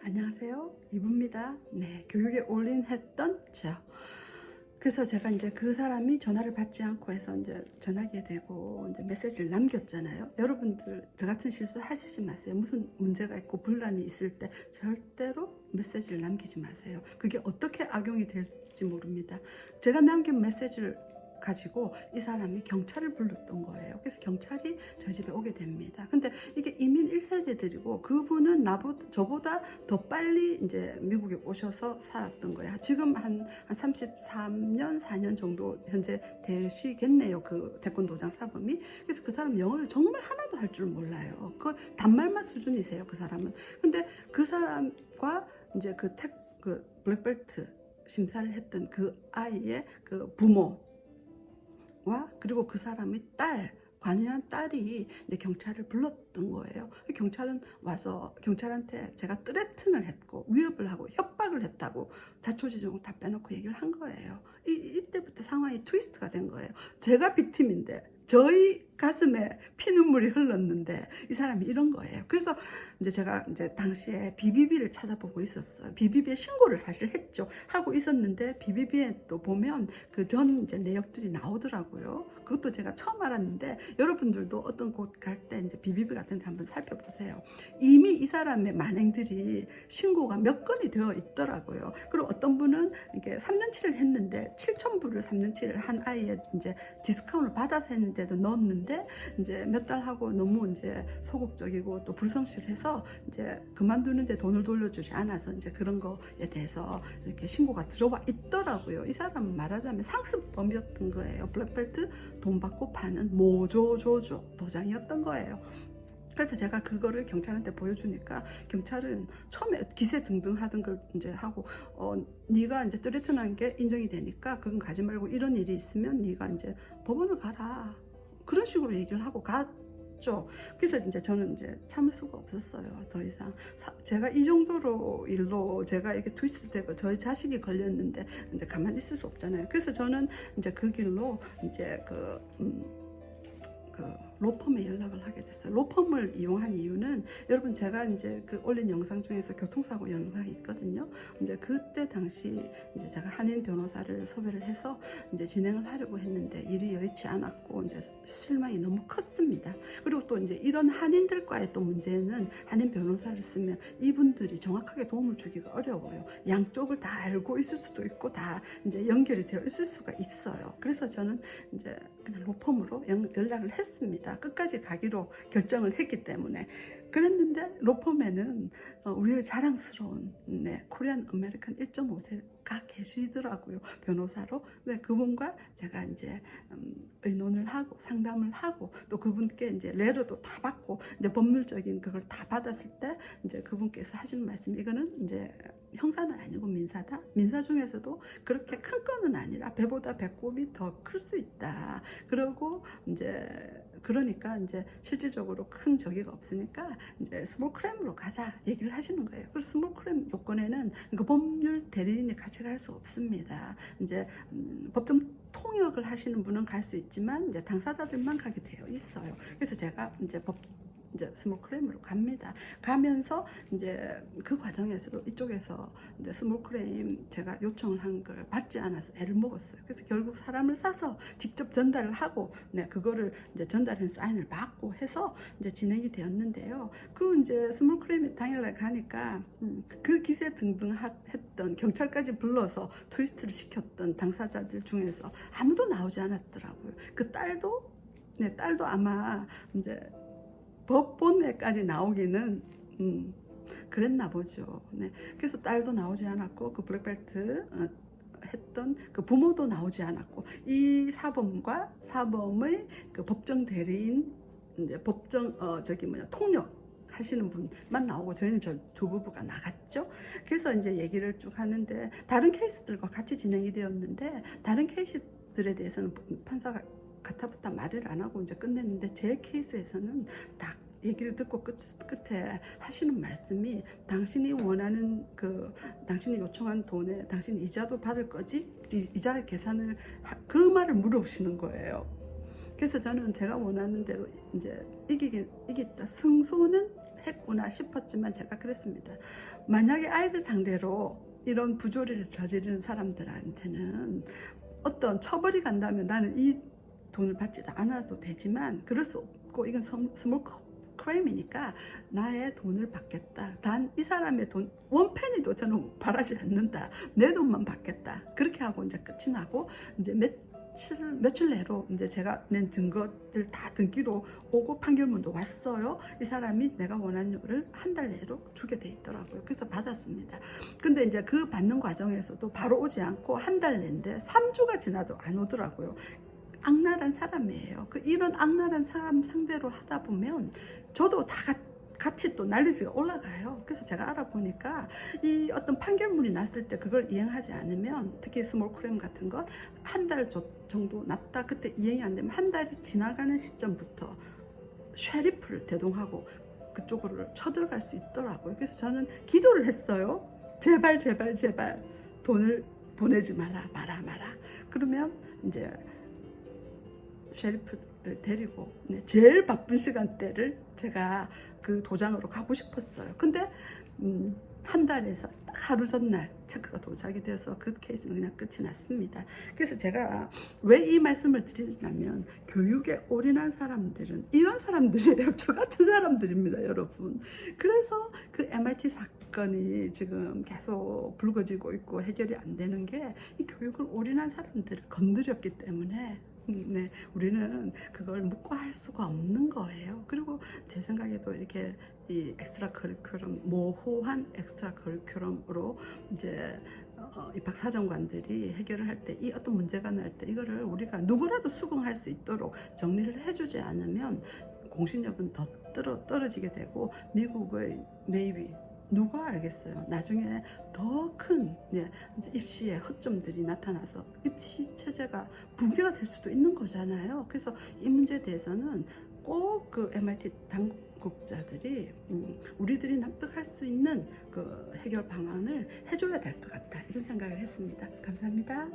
안녕하세요. 이부입니다. 네, 교육에 올인했던 저. 그래서 제가 이제 그 사람이 전화를 받지 않고 해서 이제 전화기에 대고 이제 메시지를 남겼잖아요. 여러분들 저 같은 실수 하시지 마세요. 무슨 문제가 있고 분란이 있을 때 절대로 메시지를 남기지 마세요. 그게 어떻게 악용이 될지 모릅니다. 제가 남긴 메시지를 가지고 이 사람이 경찰을 불렀던 거예요. 그래서 경찰이 저희 집에 오게 됩니다. 근데 이게 1세대들이고 그분은 나보다 저보다 더 빨리 이제 미국에 오셔서 살았던 거예요. 지금 한, 한 33년, 4년 정도 현재 되시겠네요. 그 태권도장 사범이. 그래서 그 사람 영어를 정말 하나도 할 줄 몰라요. 그 단말만 수준이세요. 그 사람은. 근데 그 사람과 이제 그 태, 그 블랙벨트 심사를 했던 그 아이의 그 부모 와 그리고 그 사람의 딸 관여한 딸이 이제 경찰을 불렀던 거예요. 경찰은 와서 경찰한테 제가 뜨레튼을 했고 위협을 하고 협박을 했다고 자초지종을 다 빼놓고 얘기를 한 거예요. 이, 이때부터 상황이 트위스트가 된 거예요. 제가 빅팀인데 저희 가슴에 피눈물이 흘렀는데 이 사람이 이런 거예요. 그래서 이제 제가 이제 당시에 비비비를 찾아보고 있었어요. 비비비에 신고를 사실 했죠. 하고 있었는데 비비비에 또 보면 그 전 이제 내역들이 나오더라고요. 그것도 제가 처음 알았는데 여러분들도 어떤 곳 갈 때 이제 비비비 같은 데 한번 살펴보세요. 이미 이 사람의 만행들이 신고가 몇 건이 되어 있더라고요. 그리고 어떤 분은 이게 3년치를 했는데 7천 불을 3년치를 한 아이에 이제 디스카운트를 받아서 했는데도 넣었는데 이제 몇 달 하고 너무 이제 소극적이고 또 불성실해서 이제 그만두는데 돈을 돌려주지 않아서 이제 그런 거에 대해서 이렇게 신고가 들어와 있더라고요. 이 사람은 말하자면 상습범이었던 거예요. 블랙벨트 돈 받고 파는 모조조조 도장이었던 거예요. 그래서 제가 그거를 경찰한테 보여주니까 경찰은 처음에 기세 등등 하던 걸 이제 하고 어 네가 이제 뚜레튼한 게 인정이 되니까 그건 가지 말고 이런 일이 있으면 네가 이제 법원을 가라 그런 식으로 얘기를 하고 갔죠. 그래서 이제 저는 이제 참을 수가 없었어요. 더 이상 사- 제가 이 정도로 일로 제가 이게 트위스트 되고 저희 자식이 걸렸는데 이제 가만히 있을 수 없잖아요. 그래서 저는 이제 그 길로 이제 그 음, 그 로펌에 연락을 하게 됐어요. 로펌을 이용한 이유는 여러분 제가 이제 그 올린 영상 중에서 교통사고 영상이 있거든요. 이제 그때 당시 이제 제가 한인 변호사를 섭외를 해서 이제 진행을 하려고 했는데 일이 여의치 않았고 이제 실망이 너무 컸습니다. 그리고 또 이제 이런 한인들과의 또 문제는 한인 변호사를 쓰면 이분들이 정확하게 도움을 주기가 어려워요. 양쪽을 다 알고 있을 수도 있고 다 이제 연결이 되어 있을 수가 있어요. 그래서 저는 이제 그냥 로펌으로 연- 연락을 했습니다. 끝까지 가기로 결정을 했기 때문에. 그랬는데 로펌에는 어, 우리의 자랑스러운 네, 코리안 아메리칸 1.5세가 계시더라고요 변호사로. 네, 그분과 제가 이제 음, 의논을 하고 상담을 하고 또 그분께 이제 레터도 다 받고 이제 법률적인 그걸 다 받았을 때 이제 그분께서 하시는 말씀 이거는 이제 형사는 아니고 민사다. 민사 중에서도 그렇게 큰 건은 아니라 배보다 배꼽이 더 클 수 있다. 그리고 이제 그러니까 이제 실질적으로 큰 저기가 없으니까 이제 스몰 크램으로 가자 얘기를 하시는 거예요. 그래서 스몰 크램 요건에는 그 법률 대리인이 같이 갈 수 없습니다. 이제 음, 법정 통역을 하시는 분은 갈 수 있지만 이제 당사자들만 가게 되어 있어요. 그래서 제가 이제 법 이제 스몰 크레임으로 갑니다. 가면서 이제 그 과정에서도 이쪽에서 이제 스몰 크레임 제가 요청을 한 걸 받지 않아서 애를 먹었어요. 그래서 결국 사람을 사서 직접 전달을 하고 네 그거를 이제 전달한 사인을 받고 해서 이제 진행이 되었는데요. 그 이제 스몰 크레임이 당일날 가니까 음, 그 기세 등등 하- 했던 경찰까지 불러서 트위스트를 시켰던 당사자들 중에서 아무도 나오지 않았더라고요. 그 딸도 네 딸도 아마 이제 법본에까지 나오기는 음, 그랬나 보죠. 네. 그래서 딸도 나오지 않았고 그 블랙벨트 어, 했던 그 부모도 나오지 않았고 이 사범과 사범의 그 법정 대리인 이제 법정 어 저기 뭐냐 통역 하시는 분만 나오고 저희는 저 두 부부가 나갔죠. 그래서 이제 얘기를 쭉 하는데 다른 케이스들과 같이 진행이 되었는데 다른 케이스들에 대해서는 판사가 가타부타 말을 안 하고 이제 끝냈는데 제 케이스에서는 딱 얘기를 듣고 끝, 끝에 하시는 말씀이 당신이 원하는 그 당신이 요청한 돈에 당신 이자도 받을 거지 이- 이자 계산을 하- 그 말을 물어보시는 거예요. 그래서 저는 제가 원하는 대로 이제 이기기 이겼다 승소는 했구나 싶었지만 제가 그랬습니다. 만약에 아이들 상대로 이런 부조리를 저지르는 사람들한테는 어떤 처벌이 간다면 나는 이 돈을 받지 않아도 되지만 그럴 수 없고 이건 섬- 스몰 크레임이니까 나의 돈을 받겠다. 단 이 사람의 돈 원페니도 저는 바라지 않는다. 내 돈만 받겠다. 그렇게 하고 이제 끝이 나고 이제 며칠 며칠 내로 이제 제가 낸 증거들 다 등기로 오고 판결문도 왔어요. 이 사람이 내가 원하는 료를 한 달 내로 주게 돼 있더라고요. 그래서 받았습니다. 근데 이제 그 받는 과정에서도 바로 오지 않고 한 달 내인데 3주가 지나도 안 오더라고요. 악랄한 사람이에요. 그 이런 악랄한 사람 상대로 하다 보면 저도 다 같- 같이 또 난리지가 올라가요. 그래서 제가 알아보니까 이 어떤 판결문이 났을 때 그걸 이행하지 않으면 특히 스몰 크램 같은 건한달 정도 났다 그때 이행이 안 되면 한 달이 지나가는 시점부터 쉐리프를 대동하고 그쪽으로 쳐들어갈 수 있더라고요. 그래서 저는 기도를 했어요. 제발 제발 제발 돈을 보내지 마라 마라 마라. 그러면 이제 셰리프를 데리고 네, 제일 바쁜 시간대를 제가 그 도장으로 가고 싶었어요. 근데 음, 한 달에서 딱 하루 전날 체크가 도착이 돼서 그 케이스는 그냥 끝이 났습니다. 그래서 제가 왜 이 말씀을 드리냐면 교육에 올인한 사람들은 이런 사람들이에요. 저 같은 사람들입니다, 여러분. 그래서 그 MIT 사건이 지금 계속 불거지고 있고 해결이 안 되는 게 이 교육을 올인한 사람들을 건드렸기 때문에 음, 네, 우리는 그걸 묵과할 수가 없는 거예요. 그리고 제 생각에도 이렇게 이 엑스트라 커리큘럼 모호한 엑스트라 커리큘럼으로 이제 어, 입학 사정관들이 해결을 할 때 이 어떤 문제가 날 때 이거를 우리가 누구라도 수긍할 수 있도록 정리를 해주지 않으면 공신력은 더 떨어, 떨어지게 되고 미국의 네이비 누가 알겠어요. 나중에 더큰 예, 입시의 허점들이 나타나서 입시 체제가 붕괴가 될 수도 있는 거잖아요. 그래서 이 문제에 대해서는 꼭 그 MIT 당국자들이 음, 우리들이 납득할 수 있는 그 해결 방안을 해줘야 될 것 같다 이런 생각을 했습니다. 감사합니다.